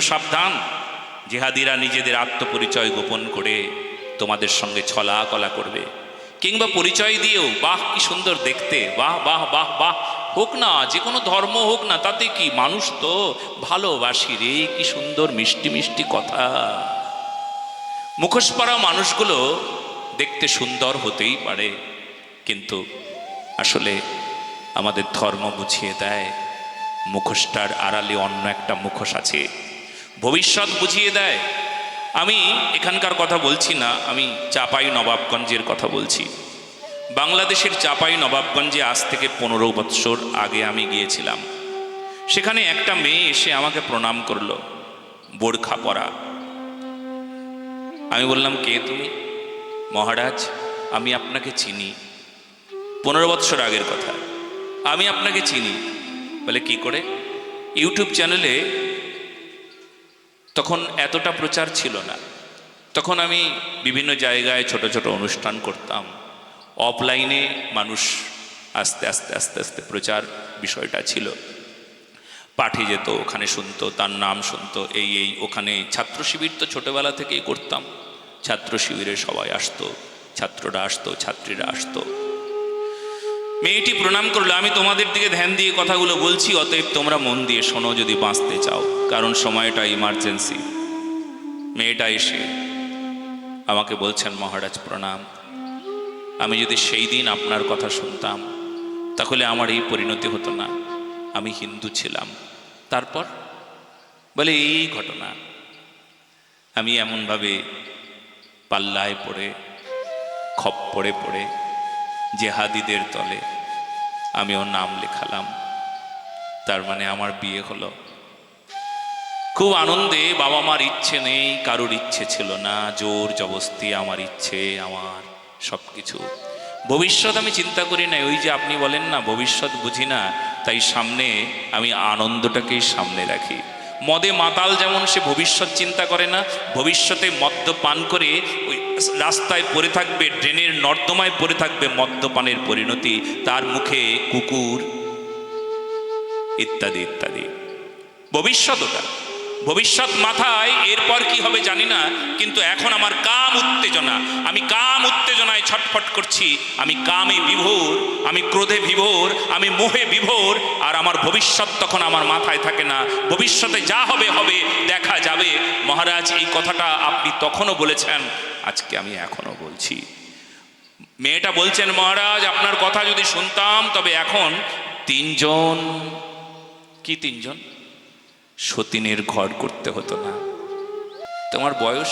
সাবধান। জেহাদিরা নিজেদের আত্মপরিচয় গোপন করে তোমাদের সঙ্গে ছলা কলা করবে। কিংবা পরিচয় দিয়েও, বাহ, কি সুন্দর দেখতে। বাহ বাহ বাহ বাহ। হোক না যে কোনো ধর্ম হোক না, তাতে কি মানুষ তো ভালোবাসি রে, কি সুন্দর মিষ্টি মিষ্টি কথা। মুখোশ পরা মানুষগুলো দেখতে সুন্দর হতেই পারে, কিন্তু আসলে আমাদের ধর্ম বুঝিয়ে দেয়, মুখোশটার আড়ালে অন্য একটা মুখোশ আছে। ভবিষ্যৎ বুঝিয়ে দেয়। আমি এখানকার কথা বলছি না, আমি চাপাই নবাবগঞ্জের কথা বলছি। বাংলাদেশের চাপাই নবাবগঞ্জে আজ থেকে পনেরো বৎসর আগে আমি গিয়েছিলাম। সেখানে একটা মেয়ে এসে আমাকে প্রণাম করল, বোরখা পরা। আমি বললাম, কে তুমি? মহারাজ, আমি আপনাকে চিনি। পনেরো বৎসর আগের কথা। আমি আপনাকে চিনি। বলে, কি করে? ইউটিউব চ্যানেলে তখন এতটা প্রচার ছিল না। তখন আমি বিভিন্ন জায়গায় ছোট ছোট অনুষ্ঠান করতাম। অফলাইনে মানুষ আস্তে আস্তে আস্তে আস্তে প্রচার বিষয়টা ছিল। পাঠে যেত, ওখানে শুনতো, তার নাম শুনতো, এই এই, ওখানে ছাত্র শিবির তো ছোটোবেলা থেকেই করতাম। ছাত্র শিবিরে সবাই আসতো, ছাত্ররা আসতো, ছাত্রীরা আসতো। মেয়েটি প্রণাম করল, আমি তোমাদের দিকে ধ্যান দিয়ে কথাগুলো বলছি, অতএব তোমরা মন দিয়ে শোনো যদি বাঁচতে চাও, কারণ সময়টা ইমার্জেন্সি মেয়েটা এসে আমাকে বলছেন, মহারাজ, প্রণাম। আমি যদি সেই দিন আপনার কথা শুনতাম, তাহলে আমার এই পরিণতি হতো না। আমি হিন্দু ছিলাম। তারপর? বলে এই ঘটনা। আমি এমনভাবে পাল্লায় পড়ে, খপ্পরে পড়ে জেহাদিদের তলে। আমিও নাম লেখালাম। তার মানে আমার বিয়ে হলো। খুব আনন্দে বাবা মার ইচ্ছে নেই, কারোর ইচ্ছে ছিল না। জোর জবস্তি, আমার ইচ্ছে, আমার সব কিছু ভবিষ্যৎ আমি চিন্তা করি না ওই যে আপনি বলেন না, ভবিষ্যৎ বুঝি না, তাই সামনে আমি আনন্দটাকেই সামনে রাখি। মদে মাতাল যেমন সে ভবিষ্যৎ চিন্তা করে না, ভবিষ্যতে মদ্যপান করে ওই রাস্তায় পড়ে থাকবে, ড্রেনের নর্দমায় পড়ে থাকবে মদ্যপানের পরিণতি, তার মুখে কুকুর, ইত্যাদি ইত্যাদি। ভবিষ্যৎ ওটা। ভবিষ্যৎ মাথায়, এরপর কি হবে জানি না, কিন্তু এখন আমার কাম উত্তেজনা। আমি কাম উত্তেজনায় ছটফট করছি, আমি কামে বিভোর, আমি ক্রোধে বিভোর, আমি মোহে বিভোর, আর আমার ভবিষ্যৎ তখন আমার মাথায় থাকে না। ভবিষ্যতে যা হবে হবে, দেখা যাবে। মহারাজ, এই কথাটা আপনি তখনও বলেছেন, আজকে আমি এখনও বলছি। মেয়েটা বলছেন, মহারাজ, আপনার কথা যদি শুনতাম, তবে এখন তিনজন, কি তিনজন? সতীনের ঘর করতে হতো না। তোমার বয়স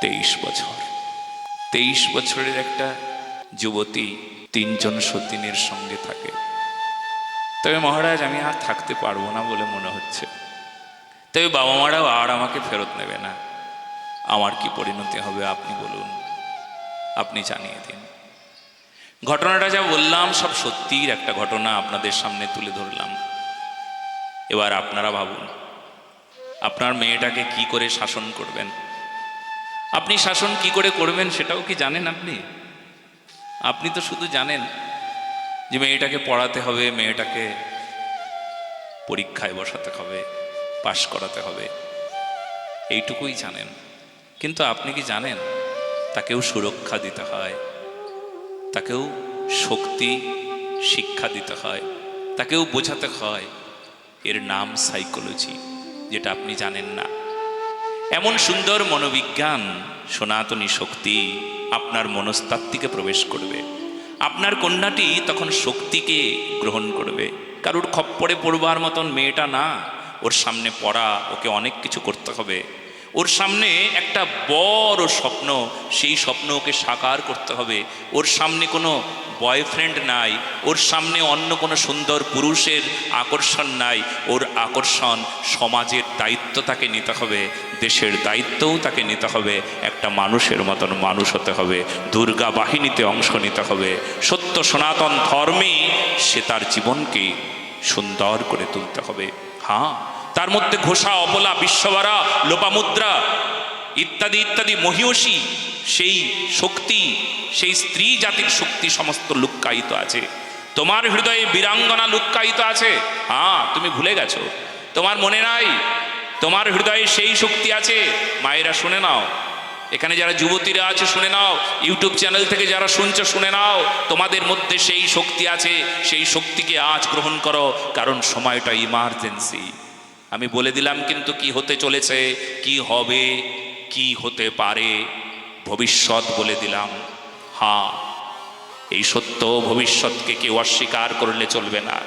তেইশ বছর। তেইশ বছরের একটা যুবতী তিনজন সতীনের সঙ্গে থাকে। তবে মহারাজ, আমি আর থাকতে পারব না বলে মনে হচ্ছে। তবে বাবা মারাও আর আমাকে ফেরত নেবে না। আমার কি পরিণতি হবে আপনি বলুন। আপনি জানিয়ে দিন। ঘটনাটা যা বললাম সব সত্যির একটা ঘটনা আপনাদের সামনে তুলে ধরলাম। এবার আপনারা ভাবুন, আপনার মেয়েটাকে কি করে শাসন করবেন? আপনি শাসন কি করে করবেন সেটাও কি জানেন আপনি? আপনি তো শুধু জানেন যে মেয়েটাকে পড়াতে হবে, মেয়েটাকে পরীক্ষায় বসাতে হবে, পাশ করাতে হবে। এইটুকুই জানেন। কিন্তু আপনি কি জানেন, তাকেও সুরক্ষা দিতে হয়, তাকেও শক্তি, শিক্ষা দিতে হয়, তাকেও বোঝাতে হয় এর নাম সাইকোলজি যেটা আপনি জানেন না। এমন সুন্দর মনোবিজ্ঞান, সনাতনী শক্তি আপনার মনস্তাত্ত্বিকে প্রবেশ করবে। আপনার কন্যাটি তখন শক্তিকে গ্রহণ করবে। কারুর খপ্পরে পড়বার মতন মেয়েটা না, ওর সামনে পড়া, ওকে অনেক কিছু করতে হবে। ওর সামনে একটা বড় স্বপ্ন, সেই স্বপ্ন ওকে সাকার করতে হবে। ওর সামনে কোনো বয়ফ্রেন্ড নাই, ওর সামনে অন্য কোনো সুন্দর পুরুষের আকর্ষণ নাই, ওর আকর্ষণ সমাজের দায়িত্ব তাকে নিতে হবে, দেশের দায়িত্বও তাকে নিতে হবে, একটা মানুষের মতন মানুষ হতে হবে, দুর্গা বাহিনীতে অংশ নিতে হবে। সত্য সনাতন ধর্মে সে তার জীবনকে সুন্দর করে তুলতে হবে। হ্যাঁ তার মধ্যে ঘোষা, অবলা, বিশ্ববারা, লোপামুদ্রা ইত্যাদি ইত্যাদি মহিষী সেই শক্তি, সেই স্ত্রী জাতির শক্তি সমস্ত লুক্কায়িত আছে। তোমার হৃদয়ে বীরাঙ্গনা লুক্কায়িত আছে? হ্যাঁ তুমি ভুলে গেছো। তোমার মনে নাই? তোমার হৃদয়ে সেই শক্তি আছে? মায়েরা, শুনে নাও। এখানে যারা যুবতীরা আছে, শুনে নাও। ইউটিউব চ্যানেল থেকে যারা শুনছো, শুনে নাও। তোমাদের মধ্যে সেই শক্তি আছে। সেই শক্তিকে আজ গ্রহণ করো, কারণ সময়টা ইমার্জেন্সি আমি বলে দিলাম কিন্তু কি হতে চলেছে, কি হবে, কি হতে পারে, ভবিষ্যৎ বলে দিলাম। হ্যাঁ এই সত্য ভবিষ্যৎকে কেউ অস্বীকার করলে চলবে না।